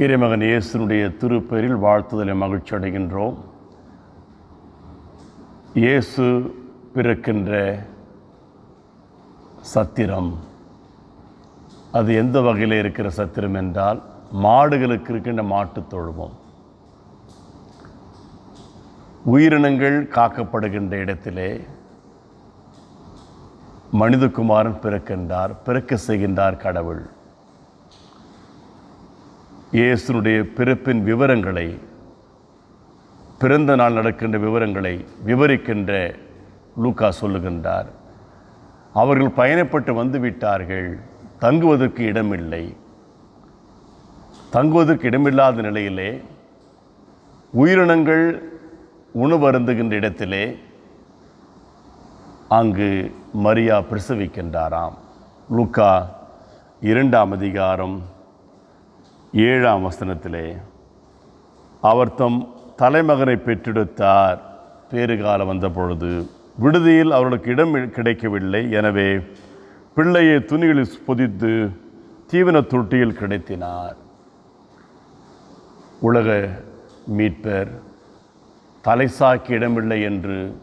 இறைமகன் இயேசுனுடைய திருப்பெயரில் வாழ்த்துதலை மகிழ்ச்சி அடைகின்றோம். இயேசு பிறக்கின்ற சத்திரம். அது எந்த வகையில் இருக்கிற சத்திரம் என்றால் மாடுகளுக்கு இருக்கின்ற மாட்டுத் தொழுவம். உயிரினங்கள் காக்கப்படுகின்ற இடத்திலே மனிதகுமாரன் பிறக்கின்றார் பிறக்க செய்கின்றார் கடவுள். இயேசுனுடைய பிறப்பின் விவரங்களை பிறந்த நாள் நடக்கின்ற விவரங்களை விவரிக்கின்ற லூக்கா சொல்லுகின்றார். அவர்கள் பயணப்பட்டு வந்துவிட்டார்கள் தங்குவதற்கு இடமில்லை. தங்குவதற்கு இடமில்லாத நிலையிலே உயிரினங்கள் உணவு அருந்துகின்ற இடத்திலே அங்கு மரியா பிரசவிக்கின்றாராம். லூக்கா இரண்டாம் அதிகாரம் ஏழாம் வசனத்திலே அவர் தம் தலைமகனை பெற்றெடுத்தார். பேறுகாலம் வந்த பொழுது விடுதியில் அவர்களுக்கு இடம் கிடைக்கவில்லை. எனவே பிள்ளையை துணிகளில் பொதித்து தீவன தொட்டியில் கிடைத்தினார். உலக மீட்பர் தலைசாக்கி இடமில்லை என்று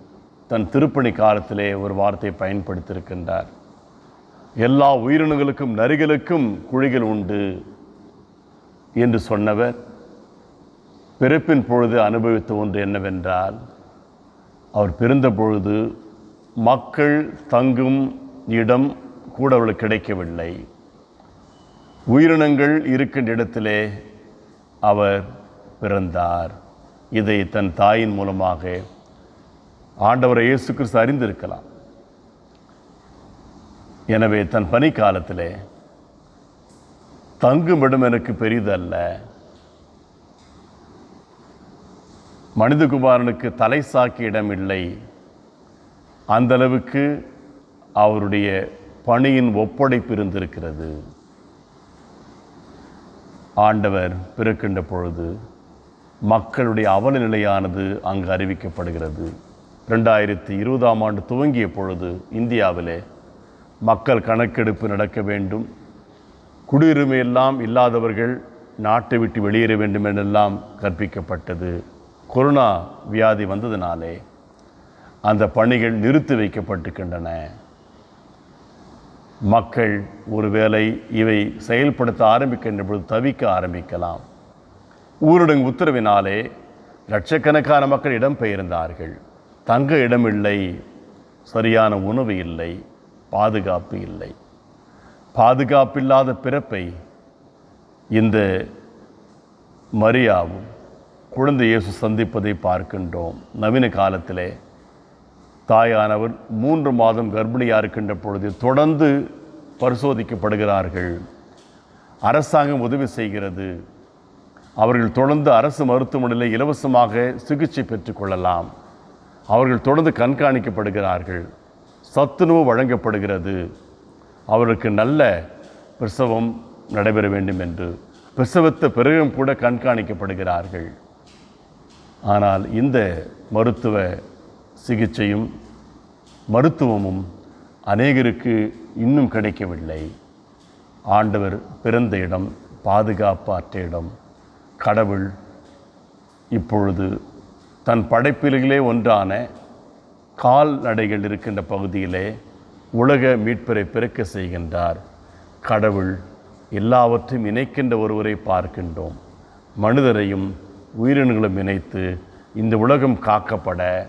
தன் திருப்பணி காலத்திலே ஒரு வார்த்தை பயன்படுத்தியிருக்கின்றார். எல்லா உயிரினங்களுக்கும் நரிகளுக்கும் குழிகள் உண்டு. என்று சொன்னவர் பிறப்பின் பொழுது அனுபவித்த ஒன்று என்னவென்றால் அவர் பிறந்த பொழுது மக்கள் தங்கும் இடம் கூட அவளுக்கு கிடைக்கவில்லை. உயிரினங்கள் இருக்கின்ற இடத்திலே அவர் பிறந்தார். இதை தன் தாயின் மூலமாக ஆண்டவரை இயேசு கிறிஸ்து அறிந்திருக்கலாம். எனவே தன் பனிக்காலத்திலே தங்குமிடம் எனக்கு பெரிதல்ல. மனிதகுமாரனுக்கு தலை சாக்கி இடம் இல்லை அந்தளவுக்கு அவருடைய பணியின் ஒப்படைப்பு இருந்திருக்கிறது. ஆண்டவர் பிறக்கின்ற பொழுது மக்களுடைய அவல நிலையானது அங்கு அறிவிக்கப்படுகிறது. ரெண்டாயிரத்தி இருபதாம் ஆண்டு துவங்கிய பொழுது இந்தியாவிலே மக்கள் கணக்கெடுப்பு நடக்க வேண்டும். குடியுரிமை எல்லாம் இல்லாதவர்கள் நாட்டை விட்டு வெளியேற வேண்டும் என்றெல்லாம் கற்பிக்கப்பட்டது. கொரோனா வியாதி வந்ததினாலே அந்த பணிகள் நிறுத்தி வைக்கப்பட்டுக்கின்றன மக்கள் ஒருவேளை இவை செயல்படுத்த ஆரம்பிக்கின்ற பொழுது தவிக்க ஆரம்பிக்கலாம். ஊரடங்கு உத்தரவினாலே லட்சக்கணக்கான மக்கள் இடம்பெயர்ந்தார்கள். தங்க இடமில்லை சரியான உணவு இல்லை பாதுகாப்பு இல்லை. பாதுகாப்பில்லாத பிறப்பை இந்த மரியாவும் குழந்தை இயேசு சந்திப்பதை பார்க்கின்றோம். நவீன காலத்திலே தாயானவர் மூன்று மாதம் கர்ப்பிணியாக இருக்கின்ற பொழுது தொடர்ந்து பரிசோதிக்கப்படுகிறார்கள். அரசாங்கம் உதவி செய்கிறது. அவர்கள் தொடர்ந்து அரசு மருத்துவமனையில் இலவசமாக சிகிச்சை பெற்றுக்கொள்ளலாம் அவர்கள் தொடர்ந்து கண்காணிக்கப்படுகிறார்கள். சத்துணவு வழங்கப்படுகிறது. அவருக்கு நல்ல பிரசவம் நடைபெற வேண்டும் என்று. பிரசவத்த பிறகும் கூட கண்காணிக்கப்படுகிறார்கள். ஆனால் இந்த மருத்துவ சிகிச்சையும் மருத்துவமும் அநேகருக்கு இன்னும் கிடைக்கவில்லை. ஆண்டவர் பிறந்த இடம் பாதுகாப்பற்ற இடம். கடவுள் இப்பொழுது தன் படைப்பிலே ஒன்றான கால்நடைகள் இருக்கின்ற பகுதியிலே உலக மீட்பரை பிறக்க செய்கின்றார். கடவுள் எல்லாவற்றையும் இணைக்கின்ற ஒருவரை பார்க்கின்றோம். மனிதரையும் உயிரினங்களும் இணைத்து இந்த உலகம் காக்கப்பட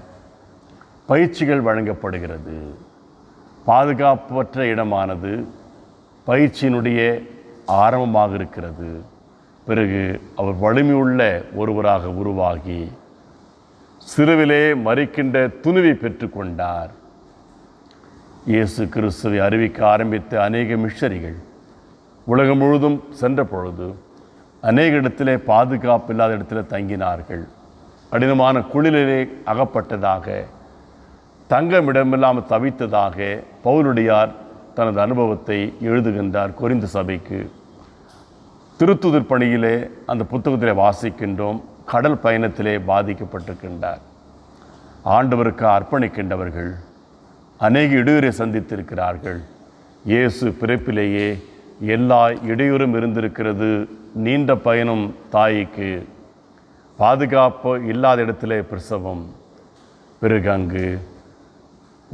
பயிற்சிகள் வழங்கப்படுகிறது. பாதுகாப்பற்ற இடமானது பயிற்சியினுடைய ஆரம்பமாக இருக்கிறது. பிறகு அவர் வலிமையுள்ள ஒருவராக உருவாகி சிறுவிலே மறிக்கின்ற துணிவை பெற்றுக்கொண்டார். இயேசு கிறிஸ்துவை அறிவிக்க ஆரம்பித்த அநேக மிஷரிகள் உலகம் முழுதும் சென்ற பொழுது அநேக இடத்திலே பாதுகாப்பு இல்லாத இடத்திலே தங்கினார்கள். கடினமான குளிரிலே அகப்பட்டதாக தங்கமிடமில்லாமல் தவித்ததாக பவுலுடையார் தனது அனுபவத்தை எழுதுகின்றார் குறிந்த சபைக்கு. திருத்துதர் பணியிலே அந்த புத்தகத்திலே வாசிக்கின்றோம் கடல் பயணத்திலே பாதிக்கப்பட்டிருக்கின்றார். ஆண்டவருக்கு அர்ப்பணிக்கின்றவர்கள் அநேக இடையூறை சந்தித்திருக்கிறார்கள். இயேசு பிறப்பிலேயே எல்லா இடையூறும் இருந்திருக்கிறது. நீண்ட பயணம் தாய்க்கு. பாதுகாப்பு இல்லாத இடத்துல பிரசவம். பிறகு அங்கு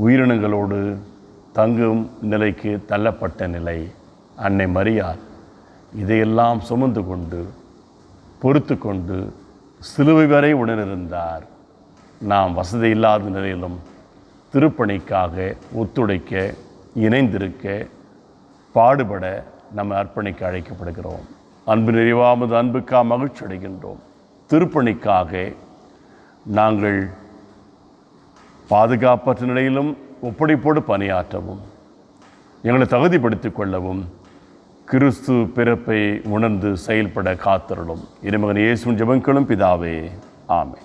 உயிரினங்களோடு தங்கும் நிலைக்கு தள்ளப்பட்ட நிலை. அன்னை மரியார் இதையெல்லாம் சுமந்து கொண்டு பொறுத்து கொண்டு சிலுவை வரை உடனிருந்தார் நாம் வசதி இல்லாத நிலையிலும் திருப்பணிக்காக ஒத்துழைக்க இணைந்திருக்க பாடுபட நம்ம அர்ப்பணிக்க அழைக்கப்படுகிறோம். அன்பு நிறைவாமது அன்புக்கா மகிழ்ச்சி அடைகின்றோம். திருப்பணிக்காக நாங்கள் பாதுகாப்பற்ற நிலையிலும் ஒப்படைப்போடு பணியாற்றவும் எங்களை தகுதிப்படுத்திக் கொள்ளவும் கிறிஸ்து பிறப்பை உணர்ந்து செயல்பட காத்தருளும். இறைமகன் இயேசுவின் ஜபங்களும் பிதாவே. ஆமை